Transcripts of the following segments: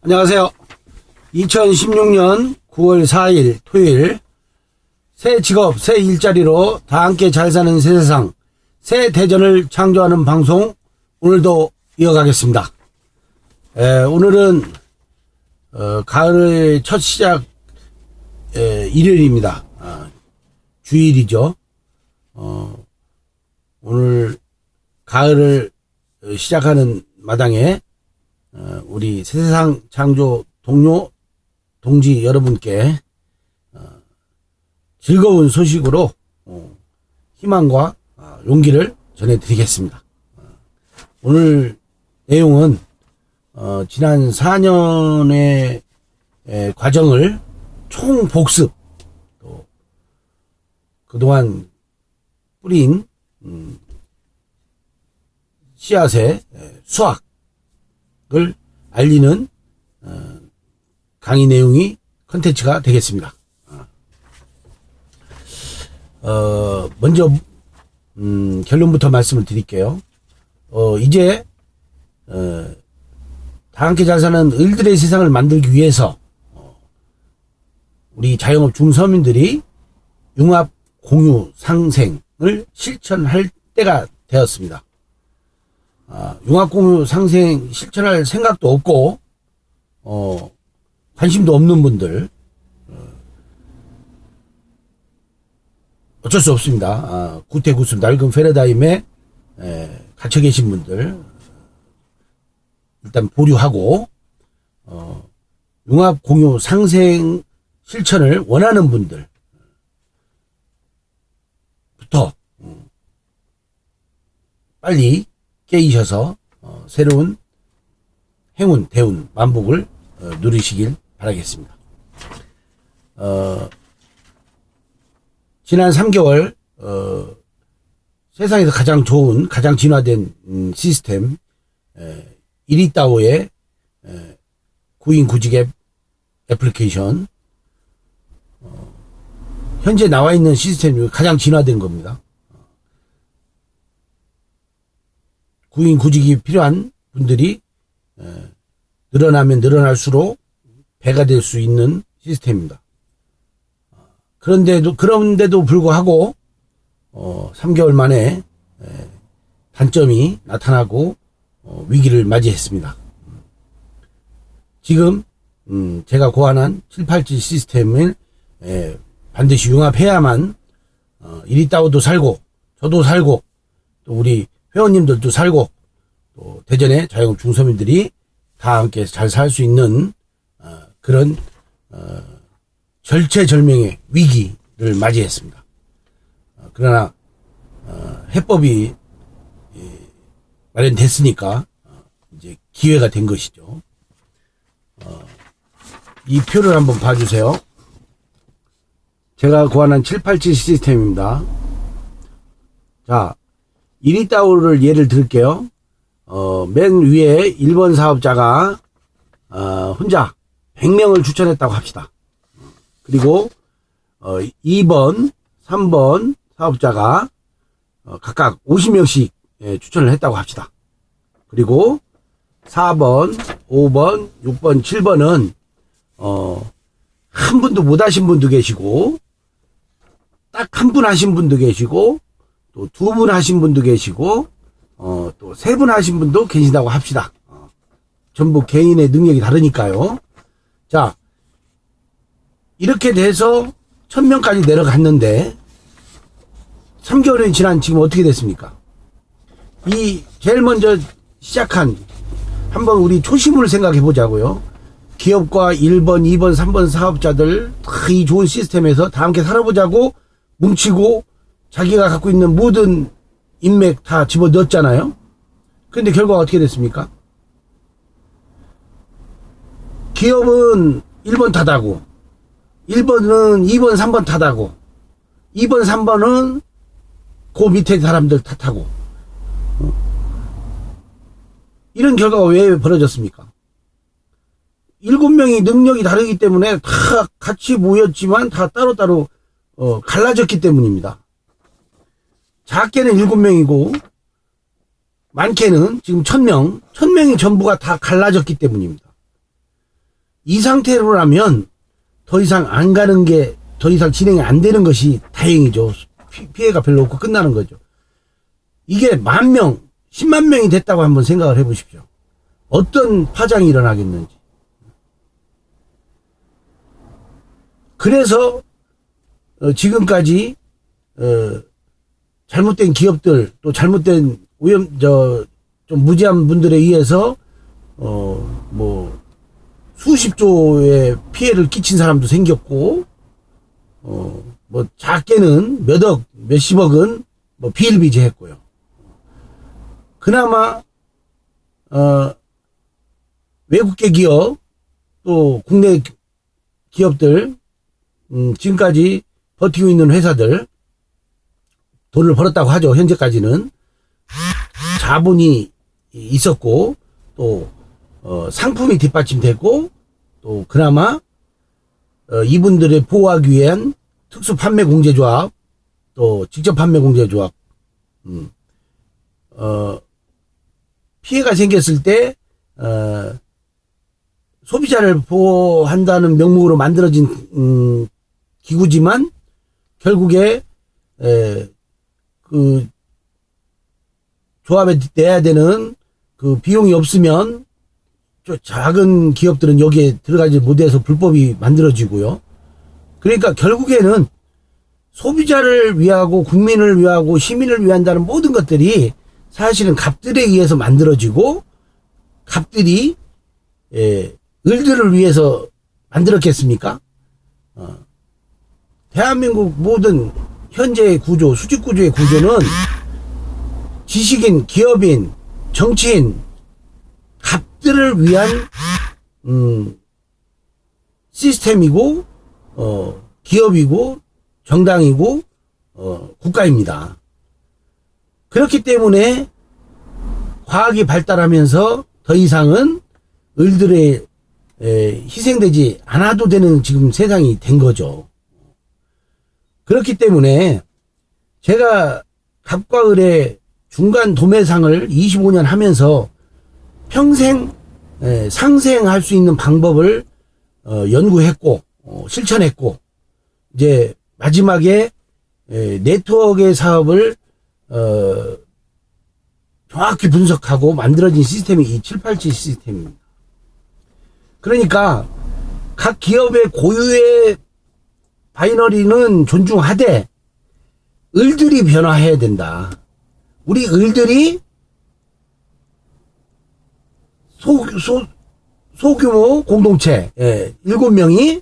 안녕하세요. 2016년 9월 4일 토요일 새 직업, 새 일자리로 다 함께 잘 사는 새 세상 새 대전을 창조하는 방송 오늘도 이어가겠습니다. 에, 오늘은 어, 가을의 첫 시작 에, 일요일입니다. 아, 주일이죠. 어, 오늘 가을을 어, 시작하는 마당에 어, 우리 세상 창조 동료 동지 여러분께 어, 즐거운 소식으로 어, 희망과 아, 용기를 전해드리겠습니다. 어, 오늘 내용은 어, 지난 4년의 에, 과정을 총 복습 또 그동안 뿌린 음, 씨앗의 에, 수확 을 알리는 어, 강의 내용이 컨텐츠가 되겠습니다. 어, 먼저 음, 결론부터 말씀을 드릴게요. 어, 이제 어, 다 함께 잘 사는 을들의 세상을 만들기 위해서 어, 우리 자영업 중서민들이 융합 공유 상생을 실천할 때가 되었습니다. 아, 융합공유 상생 실천할 생각도 없고, 어, 관심도 없는 분들, 어, 어쩔 수 없습니다. 아, 구태구수 낡은 패러다임에 에, 갇혀 계신 분들, 일단 보류하고, 어, 융합 공유 상생 실천을 원하는 분들, 부터, 음, 빨리 깨이셔서 어, 새로운 행운, 대운, 만복을 어, 누리시길 바라겠습니다. 어, 지난 3개월 어, 세상에서 가장 좋은, 가장 진화된 음, 시스템 에, 이리따오의 에, 구인 구직 앱 애플리케이션 어, 현재 나와 있는 시스템 중 가장 진화된 겁니다. 구인 구직이 필요한 분들이 에, 늘어나면 늘어날수록 배가 될 수 있는 시스템입니다. 그런데도 그런데도 불구하고 어, 3개월 만에 에, 단점이 나타나고 어, 위기를 맞이했습니다. 지금 음, 제가 고안한 787 시스템을 에, 반드시 융합해야만 어, 이리 따오도 살고 저도 살고 또 우리 회원님들도 살고 또 대전의 자영업 중서민들이 다 함께 잘 살 수 있는 어, 그런 어, 절체절명의 위기를 맞이했습니다. 어, 그러나 어, 해법이 예, 마련됐으니까 어, 이제 기회가 된 것이죠. 어, 이 표를 한번 봐주세요. 제가 고안한 787 시스템입니다. 자, 이리따오를 예를 들게요. 어, 맨 위에 1번 사업자가, 어, 혼자 100명을 추천했다고 합시다. 그리고, 어, 2번, 3번 사업자가, 어, 각각 50명씩 예, 추천을 했다고 합시다. 그리고 4번, 5번, 6번, 7번은, 어, 한 분도 못 하신 분도 계시고, 딱 한 분 하신 분도 계시고, 또 두 분 하신 분도 계시고 어, 또 세 분 하신 분도 계신다고 합시다. 어, 전부 개인의 능력이 다르니까요. 자, 이렇게 돼서 천명까지 내려갔는데 3개월이 지난 지금 어떻게 됐습니까? 이 제일 먼저 시작한 한번 우리 초심을 생각해 보자고요. 기업과 1번, 2번, 3번 사업자들 다 이 좋은 시스템에서 다 함께 살아보자고 뭉치고 자기가 갖고 있는 모든 인맥 다 집어 넣었잖아요. 근데 결과가 어떻게 됐습니까? 기업은 1번 타다고, 1번은 2번, 3번 타다고, 2번, 3번은 그 밑에 사람들 탓하고, 어? 이런 결과가 왜 벌어졌습니까? 일곱 명이 능력이 다르기 때문에 다 같이 모였지만 다 따로따로 어, 갈라졌기 때문입니다. 작게는 일곱 명이고 많게는 지금 천 명, 천 명이 전부가 다 갈라졌기 때문입니다. 이 상태로라면 더 이상 안 가는 게 더 이상 진행이 안 되는 것이 다행이죠. 피, 피해가 별로 없고 끝나는 거죠. 이게 만 명, 10만 명이 됐다고 한번 생각을 해 보십시오. 어떤 파장이 일어나겠는지. 그래서 어, 지금까지 어, 잘못된 기업들 또 잘못된 오염 저좀 무지한 분들에 의해서 어 뭐 수십 조의 피해를 끼친 사람도 생겼고 어 뭐 작게는 몇억 몇십억은 뭐 비일비재했고요. 그나마 어 외국계 기업 또 국내 기업들 음, 지금까지 버티고 있는 회사들 돈을 벌었다고 하죠. 현재까지는 자본이 있었고 또 어, 상품이 뒷받침됐고 또 그나마 어, 이분들을 보호하기 위한 특수 판매 공제조합 또 직접 판매 공제조합 음, 어, 피해가 생겼을 때 어, 소비자를 보호한다는 명목으로 만들어진 음, 기구지만 결국에 에, 그 조합에 내야 되는 그 비용이 없으면 저 작은 기업들은 여기에 들어가지 못해서 불법이 만들어지고요. 그러니까 결국에는 소비자를 위하고 국민을 위하고 시민을 위한다는 모든 것들이 사실은 갑들에 의해서 만들어지고 갑들이 예, 을들을 위해서 만들었겠습니까? 어. 대한민국 모든 현재의 구조, 수직 구조의 구조는 지식인, 기업인, 정치인, 갑들을 위한 음, 시스템이고 어, 기업이고 정당이고 어, 국가입니다. 그렇기 때문에 과학이 발달하면서 더 이상은 을들의 에, 희생되지 않아도 되는 지금 세상이 된 거죠. 그렇기 때문에 제가 갑과 을의 중간 도매상을 25년 하면서 평생 에, 상생할 수 있는 방법을 어, 연구했고 어, 실천했고 이제 마지막에 에, 네트워크의 사업을 어, 정확히 분석하고 만들어진 시스템이 이 787 시스템입니다. 그러니까 각 기업의 고유의 바이너리는 존중하되 을들이 변화해야 된다. 우리 을들이 소, 소, 소규모 공동체, 예, 명이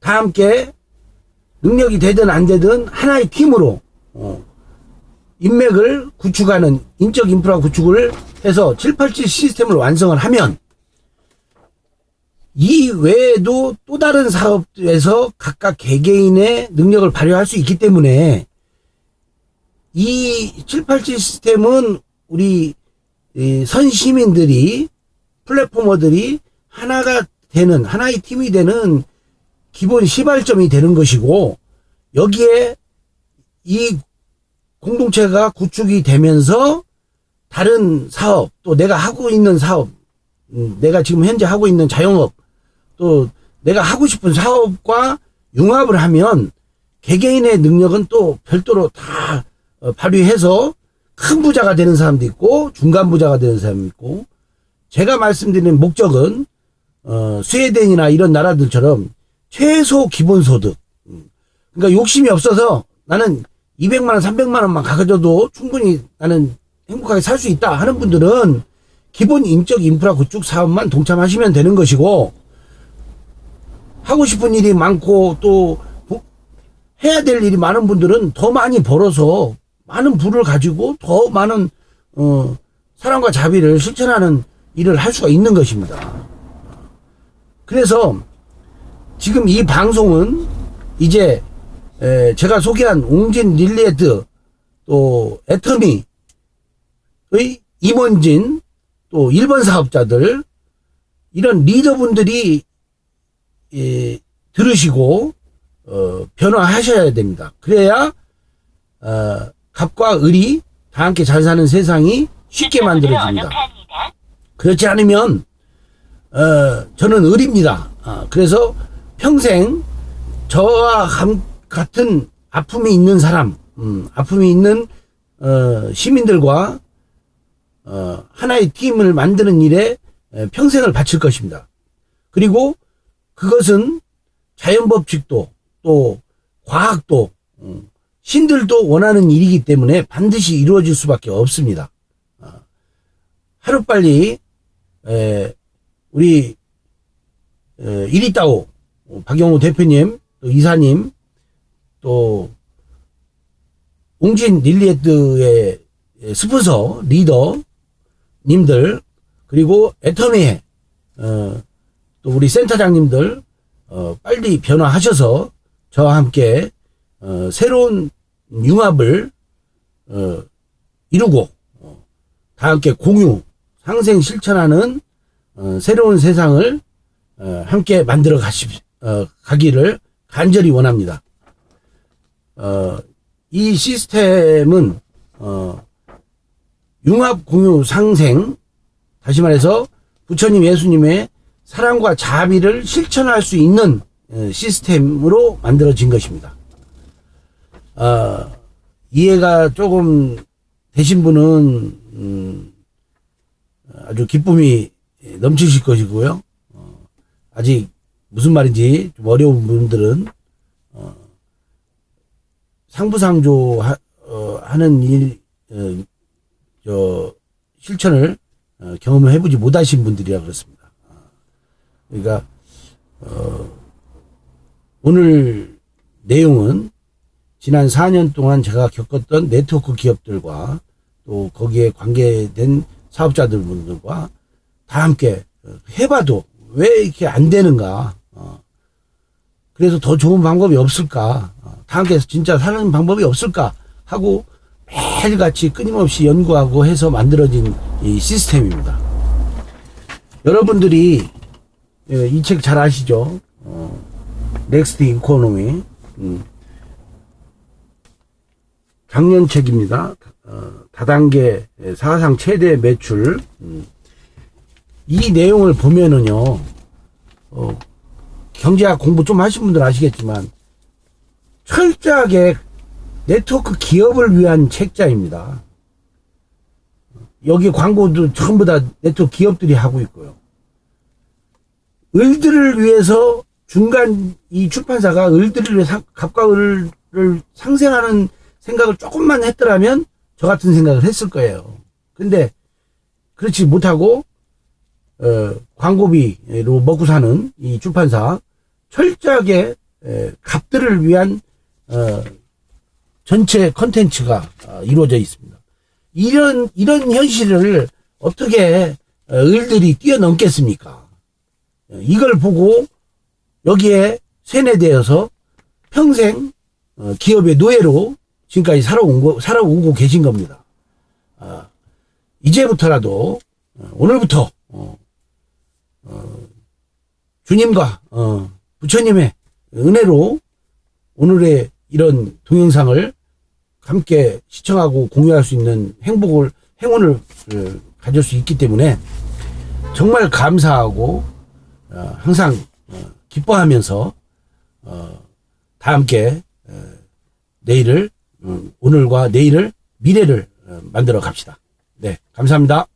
다 함께 능력이 되든 안 되든 하나의 팀으로, 어, 인맥을 구축하는 인적 인프라 구축을 해서 787 시스템을 완성을 하면 이 외에도 또 다른 사업에서 각각 개개인의 능력을 발휘할 수 있기 때문에 이 787 시스템은 우리 이 선시민들이 플랫포머들이 하나가 되는 하나의 팀이 되는 기본 시발점이 되는 것이고 여기에 이 공동체가 구축이 되면서 다른 사업 또 내가 하고 있는 사업 음, 내가 지금 현재 하고 있는 자영업 또 내가 하고 싶은 사업과 융합을 하면 개개인의 능력은 또 별도로 다 어, 발휘해서 큰 부자가 되는 사람도 있고 중간 부자가 되는 사람도 있고. 제가 말씀드리는 목적은 어, 스웨덴이나 이런 나라들처럼 최소 기본소득. 음, 그러니까 욕심이 없어서 나는 200만 원, 300만 원만 가져도 충분히 나는 행복하게 살 수 있다 하는 분들은 기본 인적 인프라 구축 사업만 동참하시면 되는 것이고 하고 싶은 일이 많고 또 부- 해야 될 일이 많은 분들은 더 많이 벌어서 많은 부를 가지고 더 많은 어, 사랑과 자비를 실천하는 일을 할 수가 있는 것입니다. 그래서 지금 이 방송은 이제 에, 제가 소개한 웅진 릴리에트 또 애터미의 임원진 또 일본 사업자들 이런 리더분들이 예, 들으시고 어, 변화하셔야 됩니다. 그래야 어, 갑과 을이 다 함께 잘 사는 세상이 쉽게 만들어집니다. 그렇지 않으면 어, 저는 을입니다. 아, 그래서 평생 저와 감- 같은 아픔이 있는 사람, 음, 아픔이 있는 어, 시민들과 어, 하나의 팀을 만드는 일에 에, 평생을 바칠 것입니다. 그리고 그것은 자연 법칙도 또 과학도 음, 신들도 원하는 일이기 때문에 반드시 이루어질 수밖에 없습니다. 아, 하루빨리 에, 우리 에, 이리따오 어, 박영호 대표님 또 이사님 또 웅진 릴리에트의 스폰서 리더 님들 그리고 애터미의 어, 또 우리 센터장님들 어, 빨리 변화하셔서 저와 함께 어, 새로운 융합을 어, 이루고 어, 다 함께 공유 상생 실천하는 어, 새로운 세상을 어, 함께 만들어 가시, 어, 가기를 간절히 원합니다. 어, 이 시스템은 어, 융합 공유 상생 다시 말해서 부처님 예수님의 사랑과 자비를 실천할 수 있는 어, 시스템으로 만들어진 것입니다. 어, 이해가 조금 되신 분은 음, 아주 기쁨이 넘치실 것이고요. 어, 아직 무슨 말인지 좀 어려운 분들은 어, 상부상조 하, 어, 하는 일, 어, 저 실천을 어, 경험을 해보지 못하신 분들이라 그렇습니다. 아, 그러니까 어, 오늘 내용은 지난 4년 동안 제가 겪었던 네트워크 기업들과 또 거기에 관계된 사업자들 분들과 다 함께 어, 해봐도 왜 이렇게 안 되는가? 어, 그래서 더 좋은 방법이 없을까? 어, 다 함께 진짜 사는 방법이 없을까? 하고 매일같이 끊임없이 연구하고 해서 만들어진 이 시스템입니다. 여러분들이 이책 잘 아시죠? 어, 넥스트 이코노미. 음. 작년 책입니다. 어, 다단계 사상 최대 매출. 음. 이 내용을 보면은요, 어, 경제학 공부 좀 하신 분들 아시겠지만, 철저하게 네트워크 기업을 위한 책자입니다. 여기 광고도 전부 다 네트워크 기업들이 하고 있고요. 을들을 위해서 중간 이 출판사가 을들을 위해 상- 갑과 을을 상생하는 생각을 조금만 했더라면 저 같은 생각을 했을 거예요. 근데 그렇지 못하고 어, 광고비로 먹고 사는 이 출판사 철저하게 에, 갑들을 위한 어, 전체 컨텐츠가 어, 이루어져 있습니다. 이런 이런 현실을 어떻게 어, 을들이 뛰어넘겠습니까? 어, 이걸 보고 여기에 세뇌되어서 평생 어, 기업의 노예로 지금까지 살아온 거, 살아오고 계신 겁니다. 아, 이제부터라도 어, 오늘부터 어, 어, 주님과 어, 부처님의 은혜로 오늘의 이런 동영상을 함께 시청하고 공유할 수 있는 행복을 행운을 어, 가질 수 있기 때문에 정말 감사하고 어, 항상 어, 기뻐하면서 어, 다 함께 어, 내일을 음, 오늘과 내일을 미래를 어, 만들어 갑시다. 네, 감사합니다.